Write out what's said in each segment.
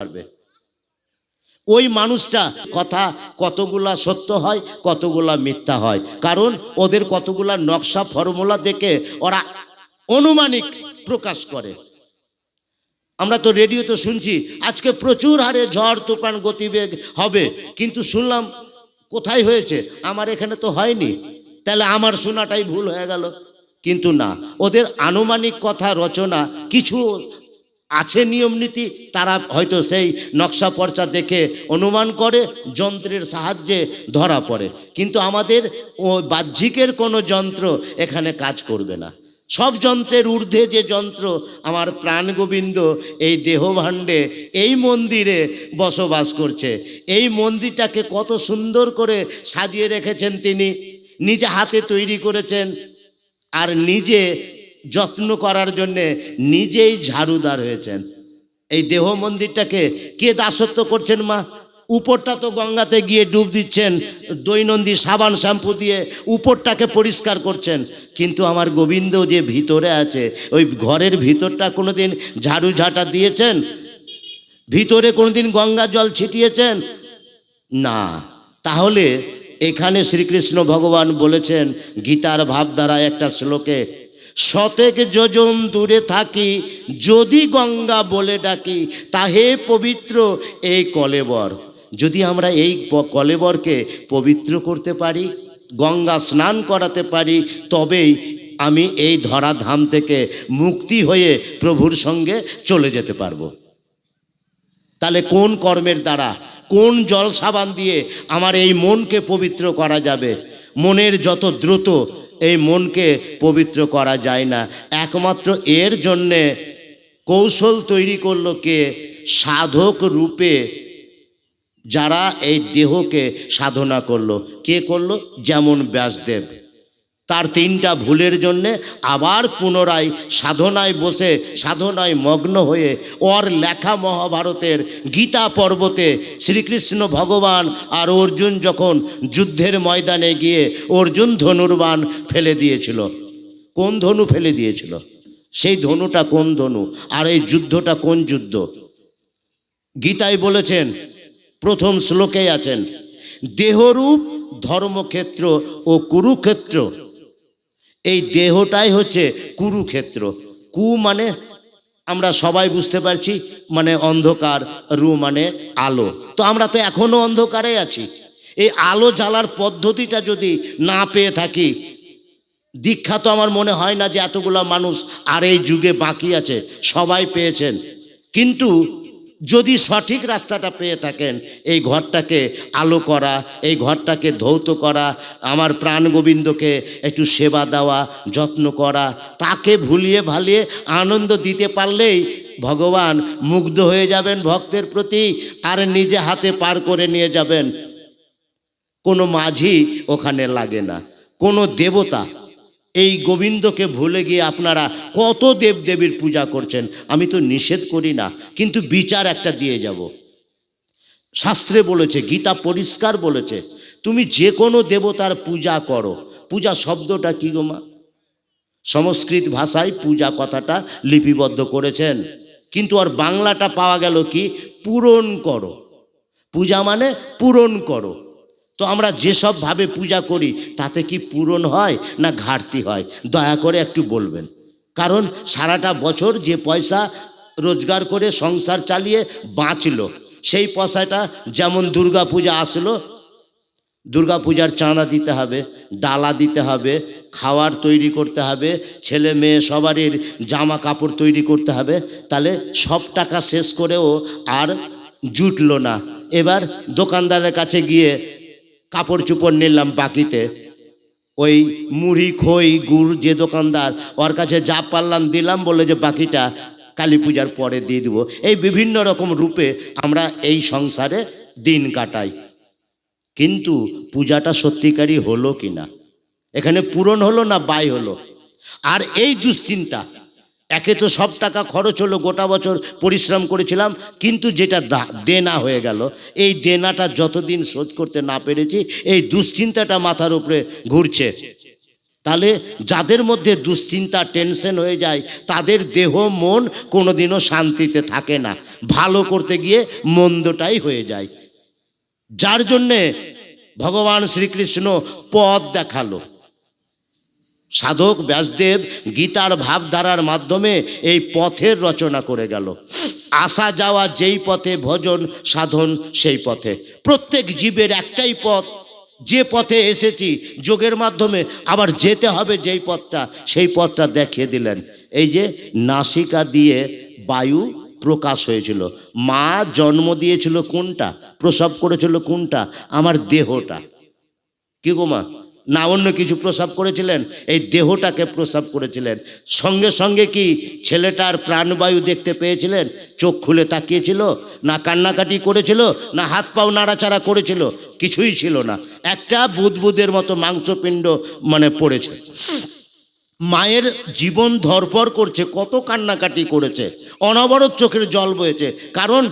পারবে। ওই মানুষটা কথা কতগুলা সত্য হয়, কতগুলা মিথ্যা হয়। কারণ ওদের কতগুলা নকশা, ফর্মুলা দেখে ওরা অনুমানিক প্রকাশ করে। আমরা তো রেডিওতে শুনছি, আজকে প্রচুর হারে ঝড়, তুফান, গতিবেগ হবে। কিন্তু শুনলাম, কোথায় হয়েছে? আমার এখানে তো হয়নি। তাহলে আমার শোনাটাই ভুল হয়ে গেল। কিন্তু না, ওদের আনুমানিক কথা, রচনা, কিছু আছে নিয়ম নীতি, তারা হয়তো সেই নকশা পর্চা দেখে অনুমান করে, যন্ত্রের সাহায্যে ধরা পড়ে। কিন্তু আমাদের ও বাহ্যিকের কোনো যন্ত্র এখানে কাজ করবে না। সব যন্ত্রের ঊর্ধ্বে যে যন্ত্র, আমার প্রাণ গোবিন্দ, এই দেহভাণ্ডে, এই মন্দিরে বসবাস করছে। এই মন্দিরটাকে কত সুন্দর করে সাজিয়ে রেখেছেন তিনি। নিজে হাতে তৈরি করেছেন। আর নিজে যত্ন করার জন্যে নিজেই ঝাড়ুদার হয়েছেন। এই দেহ মন্দিরটাকে কে দাসত্ব করছেন মা? উপরটা তো গঙ্গাতে গিয়ে ডুব দিচ্ছেন দৈনন্দিন সাবান শ্যাম্পু দিয়ে উপরটাকে পরিষ্কার করছেন। কিন্তু আমার গোবিন্দ যে ভিতরে আছে, ওই ঘরের ভিতরটা কোনোদিন ঝাড়ু ঝাঁটা দিয়েছেন? ভিতরে কোনো দিন গঙ্গা জল ছিটিয়েছেন? না। তাহলে এখানে শ্রীকৃষ্ণ ভগবান বলেছেন, গীতার ভাবধারা একটা শ্লোকে শতেক যোজন দূরে থাকি, যদি গঙ্গা বলে ডাকি, তাহে পবিত্র এই কলেবর। যদি আমরা এই কলেবরকে পবিত্র করতে পারি, গঙ্গা স্নান করাতে পারি, তবেই আমি এই ধরাধাম থেকে মুক্তি হয়ে প্রভুর সঙ্গে চলে যেতে পারব। তাহলে কোন কর্মের দ্বারা, কোন জল সাবান দিয়ে আমার এই মনকে পবিত্র করা যাবে? মনের যত দ্রুত এই মনকে পবিত্র করা যায় না। একমাত্র এর জন্যে কৌশল তৈরি করল কে? সাধক রূপে যারা এই দেহকে সাধনা করল। কে করল? যেমন ব্যাসদেব। তার তিনটা ভুলের জন্যে আবার পুনরায় সাধনায় বসে, সাধনায় মগ্ন হয়ে ওর লেখা মহাভারতের গীতা পর্বতে শ্রীকৃষ্ণ ভগবান আর অর্জুন যখন যুদ্ধের ময়দানে গিয়ে অর্জুন ধনুর্বাণ ফেলে দিয়েছিল। কোন ধনু ফেলে দিয়েছিল? সেই ধনুটা কোন ধনু? আর এই যুদ্ধটা কোন যুদ্ধ? গীতায় বলেছেন, প্রথম শ্লোকেই আছেন, দেহরূপ ধর্মক্ষেত্র ও কুরুক্ষেত্র এই দেহটাই হচ্ছে কুরুক্ষেত্র। কু মানে আমরা সবাই বুঝতে পারছি মানে অন্ধকার, রু মানে আলো। তো আমরা তো এখনও অন্ধকারে আছি। এই আলো জ্বালার পদ্ধতিটা যদি না পেয়ে থাকি, দীক্ষা তো আমার মনে হয় না যে এতগুলো মানুষ আর এই যুগে বাকি আছে, সবাই পেয়েছেন। কিন্তু যদি সঠিক রাস্তাটা পেয়ে থাকেন, এই ঘরটাকে আলো করা, এই ঘরটাকে ধৌত করা, আমার প্রাণ গোবিন্দকে একটু সেবা দেওয়া, যত্ন করা, তাকে ভুলিয়ে ভালিয়ে আনন্দ দিতে পারলেই ভগবান মুগ্ধ হয়ে যাবেন ভক্তের প্রতি আর নিজে হাতে পার করে নিয়ে যাবেন। কোনো মাঝি ওখানে লাগে না, কোনো দেবতা এই গোবিন্দকে ভুলে গিয়ে আপনারা কত দেবদেবীর পূজা করছেন? আমি তো নিষেধ করি না, কিন্তু বিচার একটা দিয়ে যাব। শাস্ত্রে বলেছে, গীতা পরিষ্কার বলেছে, তুমি যে কোনো দেবতার পূজা করো। পূজা শব্দটা কি গো মা? সংস্কৃত ভাষায় পূজা কথাটা লিপিবদ্ধ করেছেন। কিন্তু আর বাংলাটা পাওয়া গেল কি? পূরণ করো। পূজা মানে পূরণ করো। তো আমরা যেসব ভাবে পূজা করি, তাতে কি পূরণ হয় না ঘাটতি হয়? দয়া করে একটু বলবেন। কারণ সারাটা বছর যে পয়সা রোজগার করে সংসার চালিয়ে বাঁচলো, সেই পয়সাটা যেমন দুর্গা পূজা আসলো দুর্গা পূজার চাঁদা দিতে হবে, ডালা দিতে হবে, খাওয়ার তৈরি করতে হবে, ছেলে মেয়ে সবারই জামা কাপড় তৈরি করতে হবে, তাহলে সব টাকা শেষ করেও আর জুটলো না। এবার দোকানদারের কাছে গিয়ে কাপড় চুপড় নিলাম বাকিতে ওই মুড়ি, খই, গুড় যে দোকানদার, ওর কাছে যা পারলাম দিলাম বলে যে বাকিটা কালী পূজার পরে দিয়ে দেবো। এই বিভিন্ন রকম রূপে আমরা এই সংসারে দিন কাটাই। কিন্তু পূজাটা সত্যিকারই হলো কি না এখানে পূরণ হলো না বাই হলো? আর এই দুশ্চিন্তা একে তো সব টাকা খরচ হলো, গোটা বছর পরিশ্রম করেছিলাম, কিন্তু যেটা দেনা হয়ে গেল, এই দেনাটা যতদিন শোধ করতে না পেরেছি, এই দুশ্চিন্তাটা মাথার উপরে ঘুরছে। তাহলে যাদের মধ্যে দুশ্চিন্তা, টেনশন হয়ে যায়, তাদের দেহ, মন কোনোদিনও শান্তিতে থাকে না। ভালো করতে গিয়ে মন্দটাই হয়ে যায়। যার জন্যে ভগবান শ্রীকৃষ্ণ পথ দেখাল। সাধক ব্যাসদেব গীতার ভাবধারার মাধ্যমে এই পথের রচনা করে গেল। আসা যাওয়া যেই পথে ভজন সাধন সেই পথে। প্রত্যেক জীবের একটাই পথ। যে পথে এসেছি, যোগের মাধ্যমে আবার যেতে হবে যেই পথটা, সেই পথটা দেখিয়ে দিলেন। এই যে নাসিকা দিয়ে বায়ু প্রকাশ হয়েছিল। মা জন্ম দিয়েছিল কোনটা? প্রসব করেছিল কোনটা? আমার দেহটা। কি গো মা? না অন্য কিছু প্রসাব করেছিলেন? এই দেহটাকে প্রসাব করেছিলেন। সঙ্গে সঙ্গে কি ছেলেটার প্রাণবায়ু দেখতে পেয়েছিলেন? চোখ খুলে তাকিয়েছিল, না কান্নাকাটি করেছিল, না হাত পাও নাড়াচাড়া করেছিল, কিছুই ছিল না। একটা বুদবুদের মতো মাংসপিণ্ড মানে পড়েছে। মায়ের জীবন ধরপর করছে, কত কান্নাকাটি করেছে। অনবরত চোখের জল বয়েছে। কারণ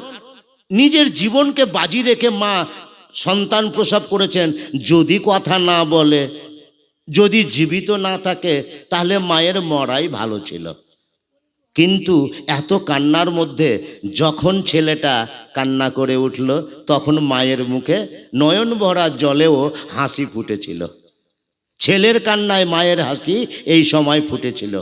নিজের জীবনকে বাজি রেখে মা সন্তান প্রসব করেছেন, যদি কথা না বলে, যদি জীবিত না থাকে, তাহলে মায়ের মরাই ভালো ছিল। কিন্তু এত কান্নার মধ্যে যখন ছেলেটা কান্না করে উঠল, তখন মায়ের মুখে নয়ন ভরা জলেও হাসি ফুটেছিল। ছেলের কান্নায় মায়ের হাসি এই সময় ফুটেছিল।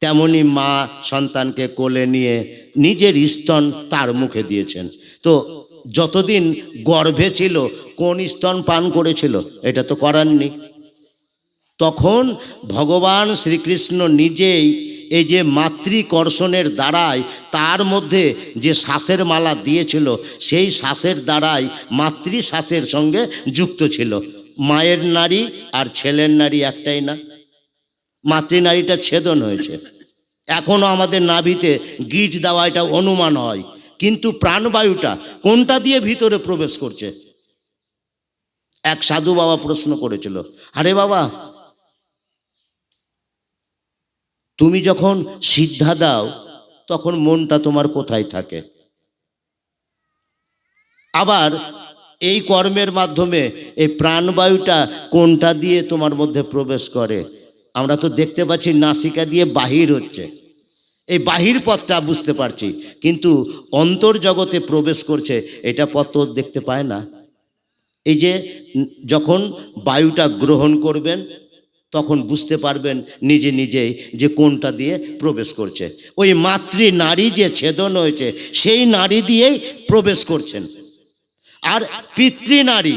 তেমনি মা সন্তানকে কোলে নিয়ে নিজের স্তন তার মুখে দিয়েছেন। তো যতদিন গর্ভে ছিল, কোন স্তন পান করেছিল, এটা তো করাননি তখন ভগবান শ্রীকৃষ্ণ নিজেই এই যে মাতৃকর্ষণের দ্বারাই তার মধ্যে যে শ্বাসের মালা দিয়েছিল, সেই শ্বাসের দ্বারাই মাতৃ শ্বাসের সঙ্গে যুক্ত ছিল। মায়ের নারী আর ছেলের নারী একটাই না। মাতৃনারীটা ছেদন হয়েছে। এখনও আমাদের নাভিতে গিট দেওয়া এটা অনুমান হয়। কিন্তু প্রাণবায়ুটা কোনটা দিয়ে ভিতরে প্রবেশ করছে? এক সাধু বাবা প্রশ্ন করেছিল, আরে বাবা, তুমি যখন সিদ্ধা দাও, তখন মনটা তোমার কোথায় থাকে? আবার এই কর্মের মাধ্যমে এই প্রাণবায়ুটা কোনটা দিয়ে তোমার মধ্যে প্রবেশ করে? আমরা তো দেখতে পাচ্ছি নাসিকা দিয়ে বাহির হচ্ছে। এই বাহির পথটা বুঝতে পারছি, কিন্তু অন্তর্জগতে প্রবেশ করছে, এটা পথ তো দেখতে পায় না। এই যে যখন বায়ুটা গ্রহণ করবেন, তখন বুঝতে পারবেন নিজে নিজেই যে কোনটা দিয়ে প্রবেশ করছে। ওই মাতৃ নারী যে ছেদন হয়েছে, সেই নারী দিয়েই প্রবেশ করছেন। আর পিতৃ নারী,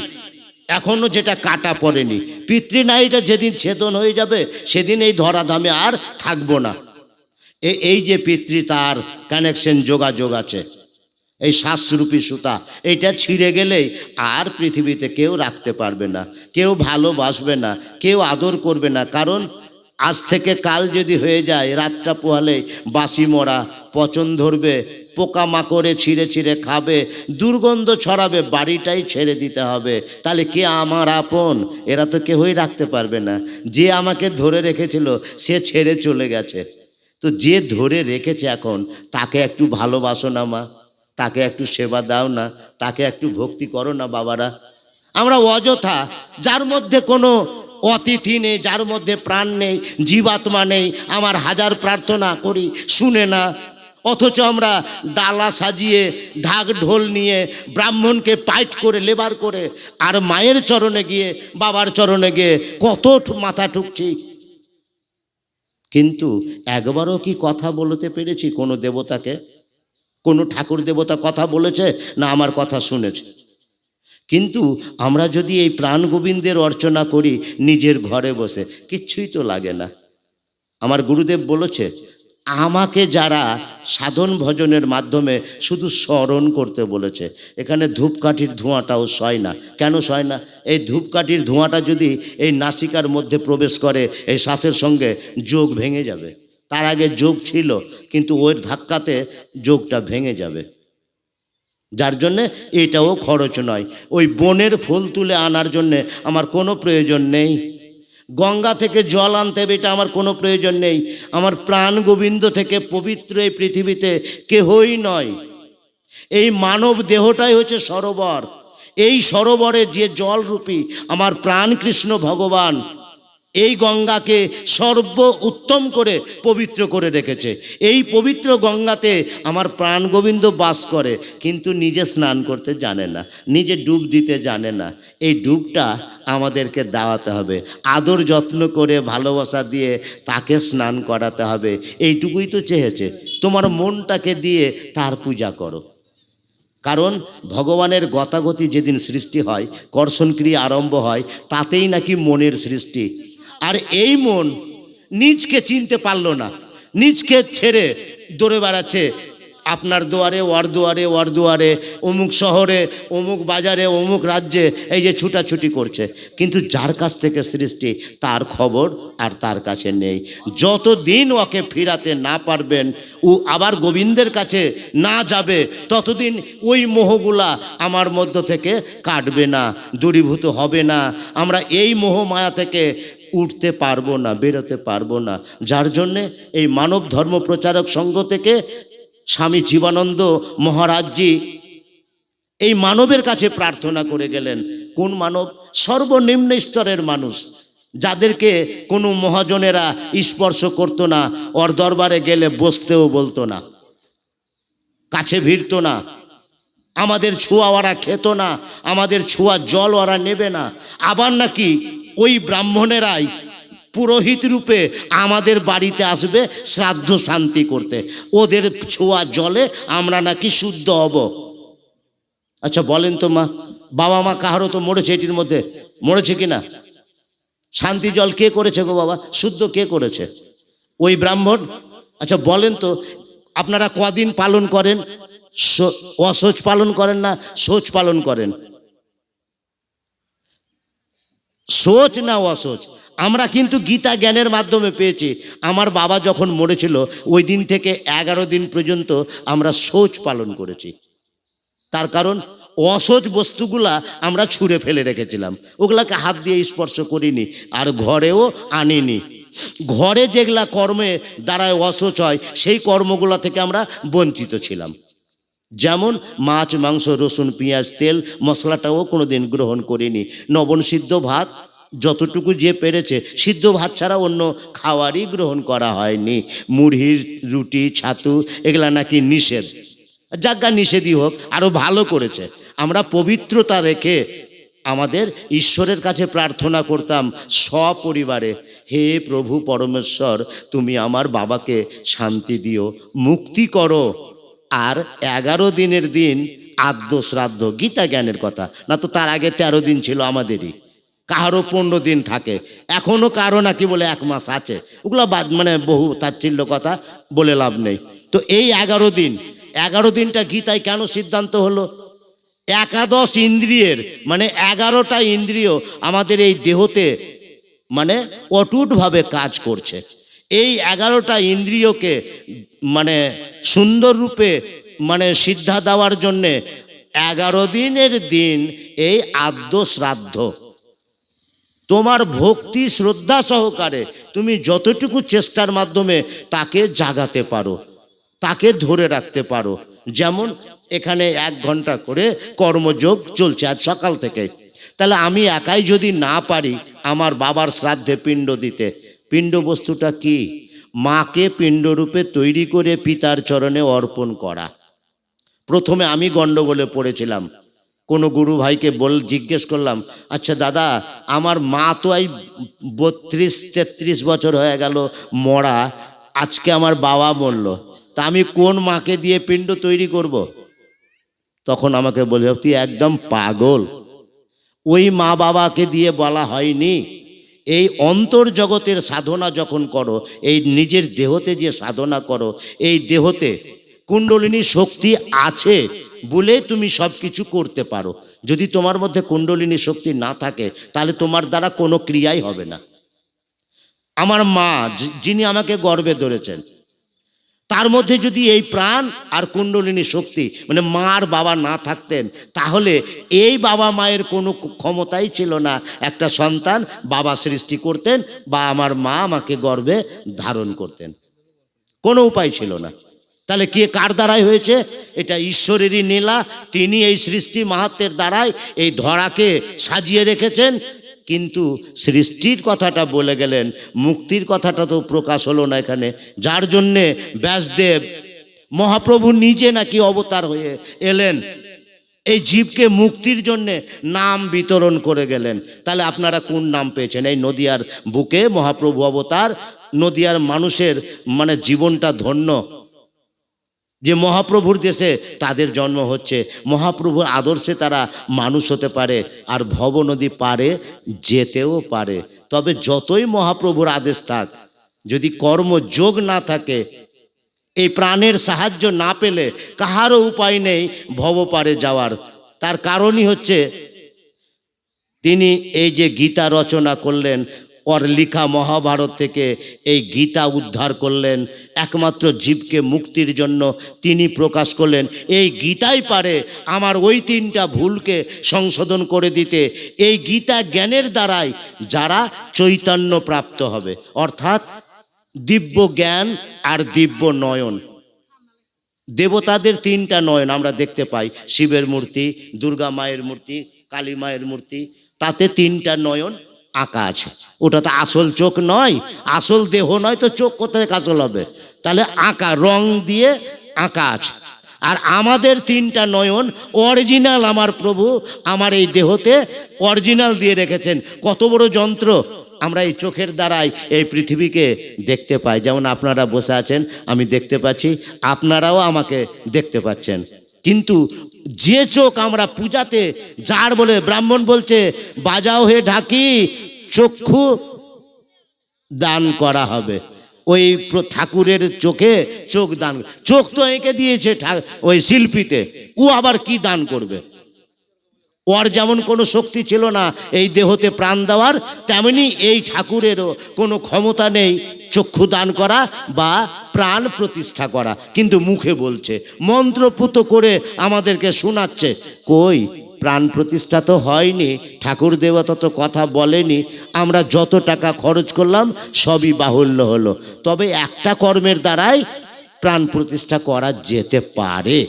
এখনও যেটা কাটা পড়েনি। পিতৃনারীটা যেদিন ছেদন হয়ে যাবে, সেদিন এই ধরাধামে আর থাকব না। এই যে পিতৃ, তার কানেকশন যোগাযোগ আছে। এই শ্বাসরূপী সুতা, এটা ছিঁড়ে গেলেই আর পৃথিবীতে কেউ রাখতে পারবে না, কেউ ভালোবাসবে না, কেউ আদর করবে না। কারণ আজ থেকে কাল যদি হয়ে যায়, রাতটা পোহালেই বাসি মরা, পচন ধরবে, পোকামাকড়ে ছিঁড়ে ছিঁড়ে খাবে, দুর্গন্ধ ছড়াবে, বাড়িটাই ছেড়ে দিতে হবে। তাহলে কে আমার আপন? এরা তো কেউই রাখতে পারবে না। যে আমাকে ধরে রেখেছিল, সে ছেড়ে চলে গেছে। তো যে ধরে রেখেছে এখন, তাকে একটু ভালোবাসো না মা, তাকে একটু সেবা দাও না, তাকে একটু ভক্তি করো না বাবারা। আমরা অযথা, যার মধ্যে কোনো অতিথি নেই, যার মধ্যে প্রাণ নেই, জীবাত্মা নেই, আমার হাজার প্রার্থনা করি, শুনে না। অথচ আমরা ডালা সাজিয়ে, ঢাক ঢোল নিয়ে, ব্রাহ্মণকে পাইট করে, লেবার করে, আর মায়ের চরণে গিয়ে, বাবার চরণে গিয়ে কত মাথা ঠুকছি। কিন্তু একবারও কি কথা বলতে পেরেছি? কোনো দেবতাকে? কোনো ঠাকুর দেবতা কথা বলেছে না আমার কথা শুনেছে? কিন্তু আমরা যদি এই প্রাণ গোবিন্দের অর্চনা করি নিজের ঘরে বসে, কিচ্ছুই তো লাগে না। আমার গুরুদেব বলেছে আমাকে যারা সাধন ভজনের মাধ্যমে শুধু স্মরণ করতে বলেছে, এখানে ধূপকাঠির ধোঁয়াটাও সয় না। কেন সয় না? এই ধূপকাঠির ধোঁয়াটা যদি এই নাসিকার মধ্যে প্রবেশ করে, এই শ্বাসের সঙ্গে যোগ ভেঙে যাবে। তার আগে যোগ ছিল, কিন্তু ওর ধাক্কাতে যোগটা ভেঙে যাবে। যার জন্যে এটাও খরচ নয়। ওই বনের ফুল তুলে আনার জন্যে আমার কোনো প্রয়োজন নেই। গঙ্গা থেকে জল আনতে হবে, এটা আমার কোনো প্রয়োজন নেই। আমার প্রাণ গোবিন্দ থেকে পবিত্র এই পৃথিবীতে কেহই নয়। এই মানব দেহটাই হচ্ছে সরোবর। এই সরোবরে যে জলরূপী আমার প্রাণ কৃষ্ণ ভগবান এই গঙ্গাকে সর্ব উত্তম করে পবিত্র করে রেখেছে। এই পবিত্র গঙ্গাতে আমার প্রাণ গোবিন্দ বাস করে, কিন্তু নিজে স্নান করতে জানে না, নিজে ডুব দিতে জানে না। এই ডুবটা আমাদেরকে দাওয়াতে হবে, আদর যত্ন করে, ভালোবাসা দিয়ে তাকে স্নান করাতে হবে। এইটুকুই তো চেয়েছে, তোমার মনটাকে দিয়ে তার পূজা করো। কারণ ভগবানের গতাগতি যেদিন সৃষ্টি হয় কর্ষণ ক্রিয়া আরম্ভ হয়, তাতেই নাকি মনের সৃষ্টি। আর এই মন নিজকে চিনতে পারল না, নিজকে ছেড়ে দৌড়ে বেড়াচ্ছে। আপনার দুয়ারে, ওয়ার দুয়ারে ওয়ার দুয়ারে, অমুক শহরে, অমুক বাজারে, অমুক রাজ্যে এই যে ছুটাছুটি করছে। কিন্তু যার কাছ থেকে সৃষ্টি, তার খবর আর তার কাছে নেই। যতদিন ওকে ফিরাতে না পারবেন, ও আবার গোবিন্দের কাছে না যাবে, ততদিন ওই মোহগুলা আমার মধ্য থেকে কাটবে না, দূরীভূত হবে না। আমরা এই মোহ মায়া থেকে উঠতে পারব না, বেরোতে পারব না। যার জন্যে এই মানব ধর্ম প্রচারক সংঘ থেকে স্বামী জীবানন্দ মহারাজজি এই মানবের কাছে প্রার্থনা করে গেলেন, কোন মানব? সর্বনিম্ন স্তরের মানুষ। যাদেরকে কোনো মহাজনেরা স্পর্শ করতো না ওর দরবারে গেলে বসতেও বলতো না, কাছে ভিড়তো না। আমাদের ছোঁয়া ওরা খেত না, আমাদের ছোঁয়া জল ওরা নেবে না। আবার নাকি ওই ব্রাহ্মণেরাই পুরোহিত রূপে আমাদের বাড়িতে আসবে শ্রাদ্ধ শান্তি করতে। ওদের ছোঁয়া জলে আমরা নাকি শুদ্ধ হব। আচ্ছা বলেন তো মা, বাবা মা কাহারও তো মরেছে এটির মধ্যে? মরেছে কি না শান্তি জল কে করেছে গো বাবা? শুদ্ধ কে করেছে? ওই ব্রাহ্মণ? আচ্ছা বলেন তো, আপনারা কদিন পালন করেন? অসোচ পালন করেন না সোচ পালন করেন? সোচ না অসোচ। আমরা কিন্তু গীতা জ্ঞানের মাধ্যমে পেয়েছি। আমার বাবা যখন মরেছিল, ওই দিন থেকে এগারো দিন পর্যন্ত আমরা সোচ পালন করেছি। তার কারণ অসহজ বস্তুগুলা আমরা ছুঁড়ে ফেলে রেখেছিলাম। ওগুলাকে হাত দিয়ে স্পর্শ করিনি, আর ঘরেও আনিনি। ঘরে যেগুলা কর্মে দ্বারায় অসহজ হয়, সেই কর্মগুলা থেকে আমরা বঞ্চিত ছিলাম। যেমন মাছ, মাংস, রসুন, পেঁয়াজ, তেল, মশলাটাও কোনো দিন গ্রহণ করিনি। নবন সিদ্ধ ভাত, যতটুকু যে পেরেছে, সিদ্ধ ভাত ছাড়া অন্য খাওয়ারই গ্রহণ করা হয়নি। মুড়ির রুটি, ছাতু, এগুলা নাকি নিষেধ। যাজ্ঞা নিষেধই হোক আরও ভালো করেছে। আমরা পবিত্রতা রেখে আমাদের ঈশ্বরের কাছে প্রার্থনা করতাম সপরিবারে, হে প্রভু পরমেশ্বর, তুমি আমার বাবাকে শান্তি দিও, মুক্তি করো। আর এগারো দিনের দিন আদ্য শ্রাদ্ধ গীতা জ্ঞানের কথা। না তো তার আগে তেরো দিন ছিল আমাদেরই। কারও পনেরো দিন থাকে। এখনও কারও নাকি বলে এক মাস আছে। ওগুলো বাদ মানে বহু তাচ্ছিল্য কথা, বলে লাভ নেই। তো এই এগারো দিন, এগারো দিনটা গীতায় কেন সিদ্ধান্ত হলো? একাদশ ইন্দ্রিয়ের মানে এগারোটা ইন্দ্রিয় আমাদের এই দেহতে মানে অটুটভাবে কাজ করছে। এই এগারোটা ইন্দ্রিয়কে মানে সুন্দর রূপে মানে সিদ্ধা দেওয়ার জন্যে এগারো দিনের দিন এই আদ্য শ্রাদ্ধ। তোমার ভক্তি শ্রদ্ধা সহকারে তুমি যতটুকু চেষ্টার মাধ্যমে তাকে জাগাতে পারো, তাকে ধরে রাখতে পারো। যেমন এখানে এক ঘণ্টা করে কর্মযোগ চলছে আজ সকাল থেকে তাহলে আমি একাই যদি না পারি আমার বাবার শ্রাদ্ধে পিণ্ড দিতে পিণ্ড বস্তুটা কি? মাকে পিণ্ডরূপে তৈরি করে পিতার চরণে অর্পণ করা। প্রথমে আমি গন্ডগোলে পড়েছিলাম। কোনো গুরু ভাইকে বল, জিজ্ঞেস করলাম আচ্ছা দাদা, আমার মা তো এই বত্রিশ, তেত্রিশ বছর হয়ে গেল মরা, আজকে আমার বাবা মরল তা আমি কোন মাকে দিয়ে পিণ্ড তৈরি করব। তখন আমাকে বলে তুই একদম পাগল। ওই মা বাবাকে দিয়ে বলা হয়নি। এই অন্তর্জগতের সাধনা যখন করো, এই নিজের দেহতে যে সাধনা করো, এই দেহতে কুণ্ডলিনী শক্তি আছে বলে তুমি সব কিছু করতে পারো। যদি তোমার মধ্যে কুণ্ডলিনী শক্তি না থাকে, তাহলে তোমার দ্বারা কোনো ক্রিয়াই হবে না। আমার মা, যিনি আমাকে গর্বে ধরেছেন তার মধ্যে যদি এই প্রাণ আর কুণ্ডলিনী শক্তি মানে মা আর বাবা না থাকতেন, তাহলে এই বাবা মায়ের কোনো ক্ষমতাই ছিল না। একটা সন্তান বাবা সৃষ্টি করতেন, বা আমার মা আমাকে গর্বে ধারণ করতেন। কোনো উপায় ছিল না। তাহলে কে কার দ্বারাই হয়েছে? এটা ঈশ্বরেরই নীলা। তিনি এই সৃষ্টি মাহাত্মের দ্বারাই এই ধরাকে সাজিয়ে রেখেছেন। কিন্তু সৃষ্টির কথাটা বলে গেলেন, মুক্তির কথাটা তো প্রকাশ হলো না এখানে। যার জন্যে ব্যাসদেব মহাপ্রভু নিজে নাকি অবতার হয়ে এলেন। এই জীবকে মুক্তির জন্যে নাম বিতরণ করে গেলেন। তাহলে আপনারা কোন নাম পেয়েছেন? এই নদিয়ার বুকে মহাপ্রভু অবতার, নদিয়ার মানুষের মানে জীবনটা ধন্য। যে মহাপ্রভুর দেশে তাদের জন্ম হচ্ছে, মহাপ্রভুর আদর্শে তারা মানুষ হতে পারে আর ভব নদী পারে, যেতেও পারে। তবে যতই মহাপ্রভুর আদেশ থাক, যদি কর্মযোগ না থাকে, এই প্রাণের সাহায্য না পেলে কাহারও উপায় নেই ভব পারে যাওয়ার। তার কারণই হচ্ছে, তিনি এই যে গীতা রচনা করলেন ওর লিখা মহাভারত থেকে এই গীতা উদ্ধার করলেন। একমাত্র জীবকে মুক্তির জন্য তিনি প্রকাশ করলেন। এই গীতাই পারে আমার ওই তিনটা ভুলকে সংশোধন করে দিতে। এই গীতা জ্ঞানের দ্বারাই যারা চৈতন্য প্রাপ্ত হবে। অর্থাৎ দিব্য জ্ঞান আর দিব্য নয়ন। দেবতাদের তিনটা নয়ন আমরা দেখতে পাই। শিবের মূর্তি, দুর্গা মায়ের মূর্তি, কালী মায়ের মূর্তি। তাতে তিনটা নয়ন আঁকা আছে ওটা তো আসল চোখ নয়, আসল দেহ নয় তো চোখ কোথায় কাজল হবে? তাহলে আঁকা, রং দিয়ে আঁকা আছে আর আমাদের তিনটা নয়ন, অরিজিনাল আমার প্রভু, আমার এই দেহতে অরিজিনাল দিয়ে রেখেছেন। কত বড় যন্ত্র আমরা এই চোখের দ্বারাই এই পৃথিবীকে দেখতে পাই। যেমন আপনারা বসে আছেন, আমি দেখতে পাচ্ছি, আপনারাও আমাকে দেখতে পাচ্ছেন। কিন্তু যে চোখ আমরা পূজাতে, যার বলে ব্রাহ্মণ বলছে, বাজাও হয়ে ঢাকি, চক্ষু দান করা হবে। ওই ঠাকুরের চোখে চোখ দান চোখ তো এঁকে দিয়েছে ওই শিল্পীতে। ও আবার কি দান করবে? ওর যেমন কোনো শক্তি ছিল না, এই দেহতে প্রাণ দেওয়ার, তেমনি এই ঠাকুরেরও কোনো ক্ষমতা নেই চক্ষু দান করা বা প্রাণ প্রতিষ্ঠা করা। কিন্তু মুখে বলছে, মন্ত্রপুত করে আমাদেরকে শোনাচ্ছে, কই, প্রাণ প্রতিষ্ঠা তো হয়নি, ঠাকুর দেবতা তো কথা বলেনি, আমরা যত টাকা খরচ করলাম, সবই বাহুল্য হলো। তবে একটা কর্মের দ্বারাই প্রাণ প্রতিষ্ঠা করা যেতে পারে।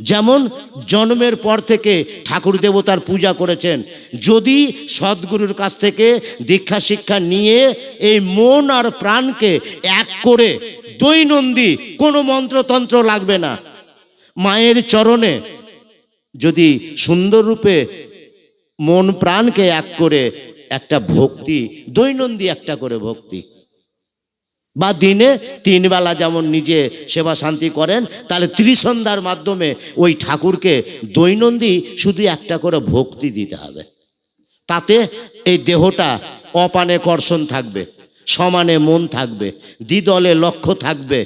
যেমন জন্মের পর থেকে ঠাকুর দেবতার পূজা করেছেন, যদি সদ্গুরুর কাছ থেকে দীক্ষা শিক্ষা নিয়ে এই মন আর প্রাণকে এক করে দৈনন্দিন কোনো মন্ত্রতন্ত্র লাগবে না। মায়ের চরণে যদি সুন্দর রূপে মন প্রাণকে এক করে একটা ভক্তি, দৈনন্দিন একটা করে ভক্তি বা দিনে তিনবেলা যেমন নিজে সেবা শান্তি করেন, তাহলে ত্রিসন্ধ্যার মাধ্যমে ওই ঠাকুরকে দৈনন্দিন শুধু একটা করে ভক্তি দিতে হবে। তাতে এই দেহটা অপানে কর্ষণ থাকবে, সমানে মন থাকবে, দ্বিদলে লক্ষ্য থাকবে,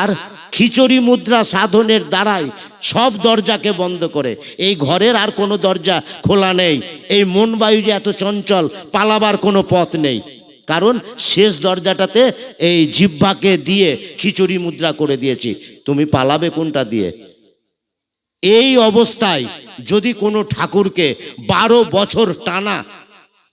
আর খিচুড়ি মুদ্রা সাধনের দ্বারাই সব দরজাকে বন্ধ করে। এই ঘরের আর কোনো দরজা খোলা নেই, এই মন বায়ু যে এত চঞ্চল, পালাবার কোনো পথ নেই। কারণ শেষ দরজাটাতে এই জিহ্বাকে দিয়ে খিচুড়ি মুদ্রা করে দিয়েছি। তুমি পালাবে কোনটা দিয়ে? এই অবস্থায় যদি কোনো ঠাকুরকে বারো বছর টানা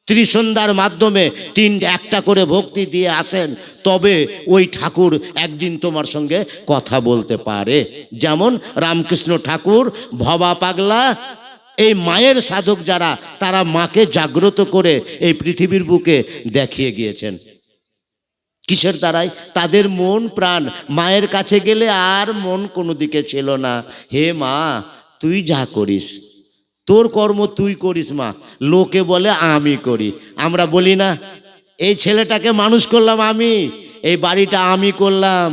ত্রিসন্ধ্যার মাধ্যমে তিন একটা করে ভক্তি দিয়ে আসেন, তবে ওই ঠাকুর একদিন তোমার সঙ্গে কথা বলতে পারে। যেমন রামকৃষ্ণ ঠাকুর, ভবা পাগলা এই মায়ের সাধক যারা, তারা মাকে জাগ্রত করে এই পৃথিবীর বুকে দেখিয়ে গিয়েছেন। কিসের দ্বারাই? তাদের মন প্রাণ। মায়ের কাছে গেলে আর মন কোনো দিকে ছিল না। হে মা, তুই যা করিস, তোর কর্ম তুই করিস মা। লোকে বলে, আমি করি। আমরা বলি না, এই ছেলেটাকে মানুষ করলাম আমি, এই বাড়িটা আমি করলাম,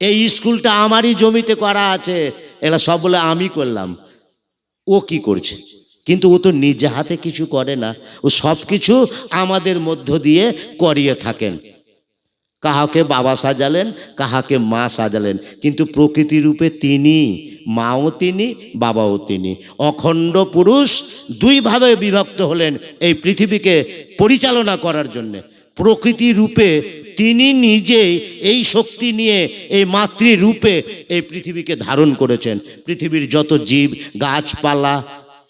এই স্কুলটা আমারই জমিতে করা আছে। এরা সব বলে, আমি করলাম। ও কি করছে? কিন্তু ও তো নিজে হাতে কিছু করে না। ও সব কিছু আমাদের মধ্য দিয়ে করিয়ে থাকেন। কাহাকে বাবা সাজালেন, কাহাকে মা সাজালেন। কিন্তু প্রকৃতি রূপে তিনি, মাও তিনি, বাবাও তিনি। অখণ্ড পুরুষ দুইভাবে বিভক্ত হলেন এই পৃথিবীকে পরিচালনা করার জন্যে। প্রকৃতি রূপে তিনি নিজেই এই শক্তি নিয়ে, এই মাতৃ রূপে এই পৃথিবীকে ধারণ করেছেন। পৃথিবীর যত জীব, গাছপালা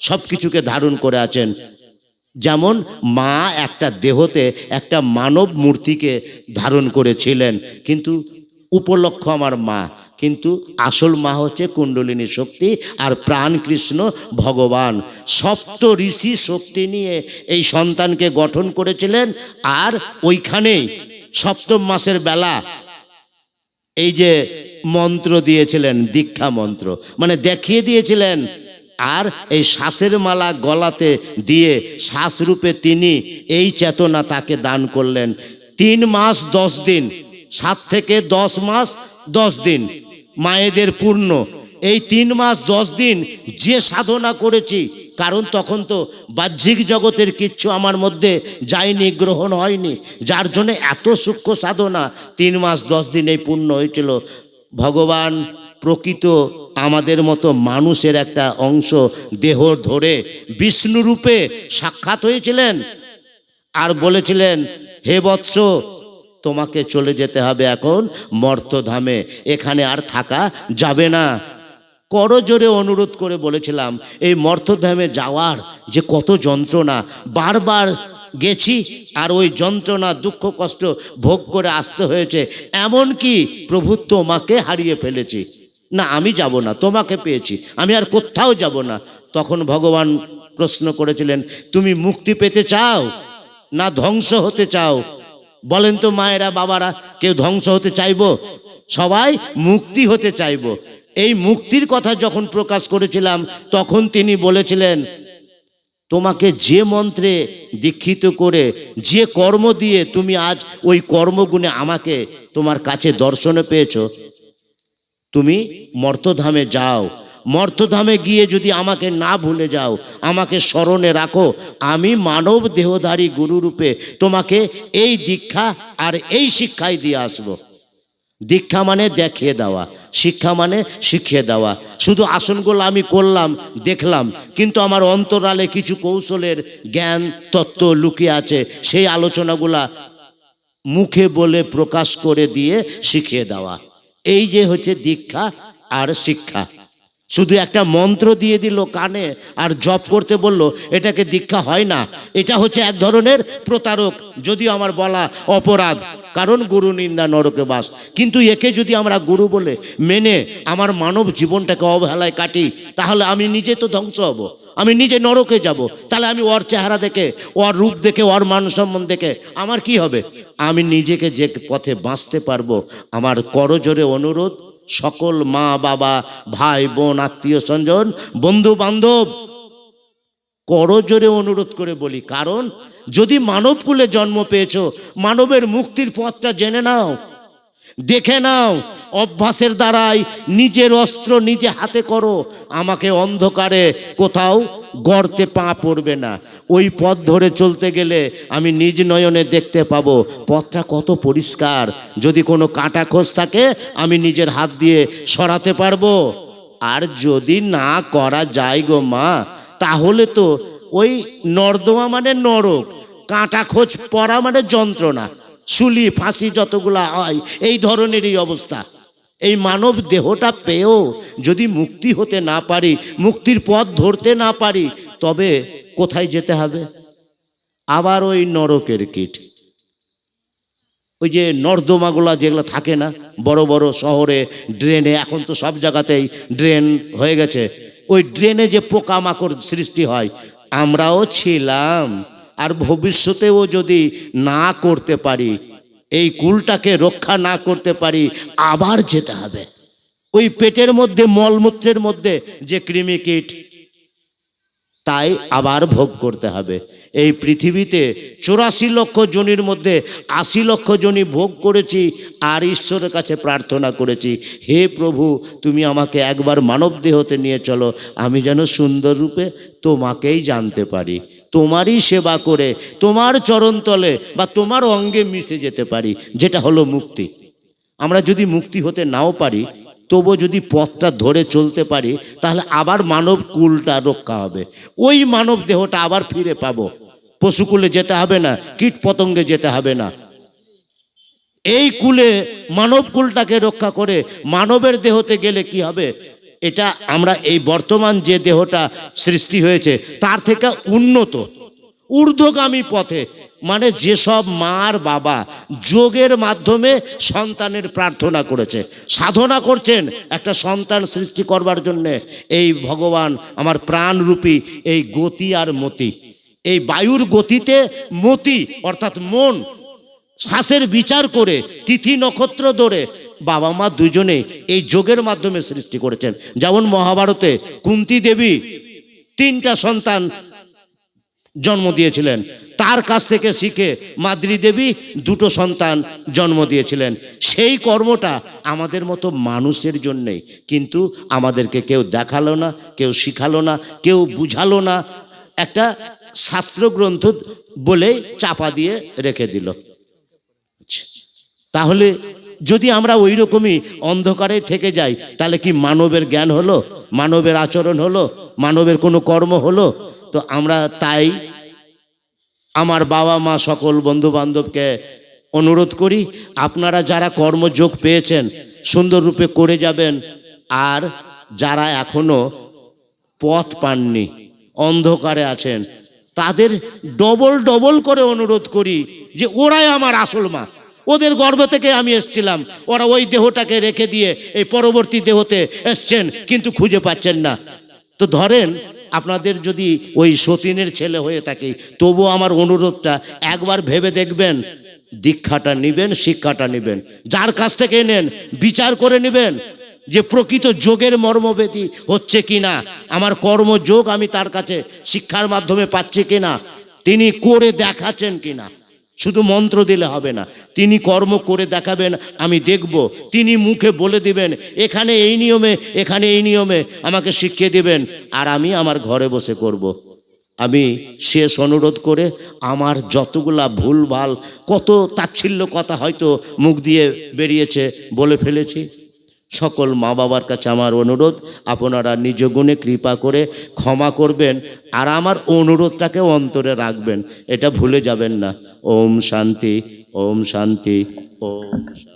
সব কিছুকে ধারণ করে আছেন। যেমন মা একটা দেহতে একটা মানব মূর্তিকে ধারণ করেছিলেন, কিন্তু উপলক্ষ আমার মা, কিন্তু আসল মা হচ্ছে কুণ্ডলিনী শক্তি আর প্রাণ কৃষ্ণ ভগবান। সপ্ত ঋষি শক্তি নিয়ে এই সন্তানকে গঠন করেছিলেন আর ওইখানেই সপ্তম মাসের বেলা এই যে মন্ত্র দিয়েছিলেন, দীক্ষা মন্ত্র মানে দেখিয়ে দিয়েছিলেন, আর এই শ্বাসের মালা গলাতে দিয়ে শ্বাসরূপে তিনি এই চেতনা তাকে দান করলেন। তিন মাস, দশ দিন, সাত থেকে দশ মাস, দশ দিন, মায়েদের পূর্ণ। এই তিন মাস, দশ দিন যে সাধনা করেছি কারণ তখন তো বাহ্যিক জগতের কিচ্ছু আমার মধ্যে যায়নি, গ্রহণ হয়নি। যার জন্য এত সূক্ষ্ম সাধনা তিন মাস, দশ দিন পূর্ণ হয়েছিল। ভগবান প্রকৃত আমাদের মতো মানুষের একটা অংশ দেহ ধরে বিষ্ণু রূপে সাক্ষাৎ হয়েছিলেন আর বলেছিলেন, হে বৎস, তোমাকে চলে যেতে হবে এখন মর্তধামে। এখানে আর থাকা যাবে না। করজোরে অনুরোধ করে বলেছিলাম, এই মর্তধামে যাওয়ার যে কত যন্ত্রণা, বারবার গেছি আর ওই যন্ত্রণা, দুঃখ, কষ্ট ভোগ করে আসতে হয়েছে এমন কি প্রভু তোমাকে হারিয়ে ফেলেছি। না, আমি যাব না, তোমাকে পেয়েছি, আমি আর কোথাও যাব না। তখন ভগবান প্রশ্ন করেছিলেন, তুমি মুক্তি পেতে চাও না ধ্বংস হতে চাও? বলেন তো মায়েরা, বাবারা, কেউ ধ্বংস হতে চাইব? সবাই মুক্তি হতে চাইব। এই মুক্তির কথা যখন প্রকাশ করেছিলাম, তখন তিনি বলেছিলেন, তোমাকে যে মন্ত্রে দীক্ষিত করে, যে কর্ম দিয়ে তুমি আজ ওই কর্মগুণে আমাকে তোমার কাছে দর্শনে পেয়েছ, তুমি মর্তধামে যাও। মর্তধামে গিয়ে যদি আমাকে না ভুলে যাও, আমাকে স্মরণে রাখো, আমি মানব দেহধারী গুরুরূপে তোমাকে এই দীক্ষা আর এই শিক্ষাই দিয়ে আসব। দীক্ষা মানে দেখিয়ে দেওয়া, শিক্ষা মানে শিখিয়ে দেওয়া। শুধু আসনগুলো আমি করলাম, দেখলাম, কিন্তু আমার অন্তরালে কিছু কৌশলের জ্ঞান, তত্ত্ব লুকিয়ে আছে, সেই আলোচনাগুলা মুখে বলে প্রকাশ করে দিয়ে শিখিয়ে দেওয়া। এই যে হচ্ছে দীক্ষা আর শিক্ষা। শুধু একটা মন্ত্র দিয়ে দিল কানে আর জপ করতে বলল, এটাকে দীক্ষা হয় না। এটা হচ্ছে এক ধরনের প্রতারক, যদিও আমার বলা অপরাধ, কারণ গুরু নিন্দা নরকে বাস। কিন্তু একে যদি আমরা গুরু বলে মেনে আমার মানব জীবনটাকে অবহেলায় কাটি, তাহলে আমি নিজে তো ধ্বংস হব, আমি নিজে নরকে যাব। তাহলে আমি ওর চেহারা দেখে, ওর রূপ দেখে, ওর মান সম্মান দেখে আমার কি হবে? আমি নিজেকে যে পথে বাঁচতে পারব, আমার করজোরে অনুরোধ সকল মা, বাবা, ভাই, বোন, আত্মীয়, স্বজন, বন্ধু বান্ধব করজোরে অনুরোধ করে বলি। কারণ যদি মানবকুলে জন্ম পেয়েছ, মানবের মুক্তির পথটা জেনে নাও। দেখে নাও, অভ্যাসের দ্বারাই নিজের অস্ত্র নিজে হাতে করো, আমাকে অন্ধকারে কোথাও গর্তে পা পড়বে না। ওই পথ ধরে চলতে গেলে আমি নিজ নয়নে দেখতে পাবো। পথটা কত পরিষ্কার, যদি কোনো কাঁটা খোঁজ থাকে, আমি নিজের হাত দিয়ে সরাতে পারব। আর যদি না করা যায় গো মা, তাহলে তো ওই নর্দমা মানে নরক, কাঁটা খোঁজ পড়া মানে যন্ত্রণা। শুলি ফাঁসি যতগুলা হয়, এই ধরনেরই অবস্থা। এই মানব দেহটা পেয়েও যদি মুক্তি হতে না পারি, মুক্তির পথ ধরতে না পারি, তবে কোথায় যেতে হবে? আবার ওই নরকের কীট। ওই যে নর্দমাগুলা যেগুলো থাকে না, বড় বড় শহরে, ড্রেনে, এখন তো সব জায়গাতেই ড্রেন হয়ে গেছে। ওই ড্রেনে যে পোকামাকড় সৃষ্টি হয়, আমরাও ছিলাম। আর ভবিষ্যতেও যদি না করতে পারি, এই কুলটাকে রক্ষা না করতে পারি, আবার যেতে হবে। ওই পেটের মধ্যে, মলমূত্রের মধ্যে যে কৃমি কীট তাই আবার ভোগ করতে হবে। এই পৃথিবীতে চৌরাশি লক্ষ জনির মধ্যে আশি লক্ষ জনি ভোগ করেছি আর ঈশ্বরের কাছে প্রার্থনা করেছি। হে প্রভু, তুমি আমাকে একবার মানব দেহতে নিয়ে চলো, আমি যেন সুন্দর রূপে তোমাকেই জানতে পারি। তোমারই সেবা করে তোমার চরণতলে বা তোমার অঙ্গে মিশে যেতে পারি, যেটা হলো মুক্তি। আমরা যদি মুক্তি হতে নাও পারি তবু যদি পথটা ধরে চলতে পারি, তাহলে আবার মানব কুলটা রক্ষা হবে। ওই মানব দেহটা আবার ফিরে পাবো। পশুকুলে যেতে হবে না, কীট পতঙ্গে যেতে হবে না। এই কুলে মানব কুলটাকে রক্ষা করে মানবের দেহতে গেলে কি হবে? এটা আমরা এই বর্তমান যে দেহটা সৃষ্টি হয়েছে, তার থেকে উন্নত, ঊর্ধ্বগামী পথে। মানে যেসব মার বাবা যোগের মাধ্যমে সন্তানের প্রার্থনা করেছে, সাধনা করছেন একটা সন্তান সৃষ্টি করবার জন্যে, এই ভগবান আমার প্রাণরূপী, এই গতি আর মতি। এই বায়ুর গতিতে মতি, অর্থাৎ মন, শ্বাসের বিচার করে তিথি নক্ষত্র ধরে বাবা মা দুজনে এই যোগের মাধ্যমে সৃষ্টি করেছেন। যেমন মহাভারতে কুন্তি দেবী তিনটা সন্তান জন্ম দিয়েছিলেন। তার কাছ থেকে শিখে মাদ্রি দেবী দুটো সন্তান জন্ম দিয়েছিলেন। সেই কর্মটা আমাদের মতো মানুষের জন্যেই কিন্তু আমাদেরকে কেউ দেখাল না, কেউ শিখালো না, কেউ বুঝালো না। একটা শাস্ত্রগ্রন্থ বলে চাপা দিয়ে রেখে দিল। তাহলে যদি আমরা ওই রকমই অন্ধকারে থেকে যাই, তাহলে কি মানবের জ্ঞান হলো? মানবের আচরণ হলো? মানবের কোনো কর্ম হলো? তো আমরা তাই আমার বাবা মা সকল বন্ধু বান্ধবকে অনুরোধ করি, আপনারা যারা কর্মযোগ পেয়েছেন, সুন্দর রূপে করে যাবেন, আর যারা এখনও পথ পাননি, অন্ধকারে আছেন, তাদের ডবল ডবল করে অনুরোধ করি যে ওরাই আমার আসল মা। ওদের গর্ভ থেকে আমি এসছিলাম। ওরা ওই দেহটাকে রেখে দিয়ে এই পরবর্তী দেহতে এসছেন, কিন্তু খুঁজে পাচ্ছেন না। তো ধরেন, আপনাদের যদি ওই সতীনের ছেলে হয়ে থাকে, তবু আমার অনুরোধটা একবার ভেবে দেখবেন, দীক্ষাটা নিবেন, শিক্ষাটা নেবেন। যার কাছ থেকে নেন, বিচার করে নেবেন যে প্রকৃত যোগের মর্মবেদী হচ্ছে কি না আমার কর্মযোগ আমি তার কাছে শিক্ষার মাধ্যমে পাচ্ছি কি না তিনি করে দেখাচ্ছেন কি না শুধু মন্ত্র দিলে হবে না। তিনি কর্ম করে দেখাবেন, আমি দেখব। তিনি মুখে বলে দিবেন, এখানে এই নিয়মে, এখানে এই নিয়মে আমাকে শিখিয়ে দিবেন, আর আমি আমার ঘরে বসে করব। আমি শেষ অনুরোধ করে আমার যতগুলা ভুল ভালো কত তাচ্ছিল্য কথা হয়তো মুখ দিয়ে বেরিয়েছে, বলে ফেলেছি। সকল মা বাবার কাছে আমার অনুরোধ, আপনারা নিজ গুণে কৃপা করে ক্ষমা করবেন আর আমার অনুরোধটাকে অন্তরে রাখবেন। এটা ভুলে যাবেন না। ওম শান্তি ওম শান্তি ওম শান্তি।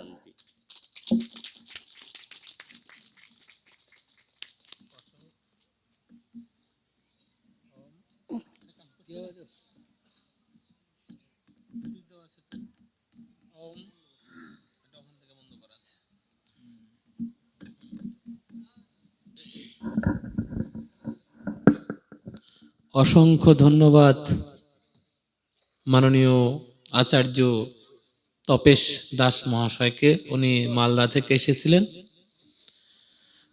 অসংখ্য ধন্যবাদ মাননীয় আচার্য তপেশ দাস মহাশয়কে। উনি মালদা থেকে এসেছিলেন।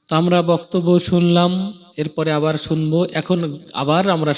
তো আমরা বক্তব্য শুনলাম, এরপরে আবার শুনব। এখন আবার আমরা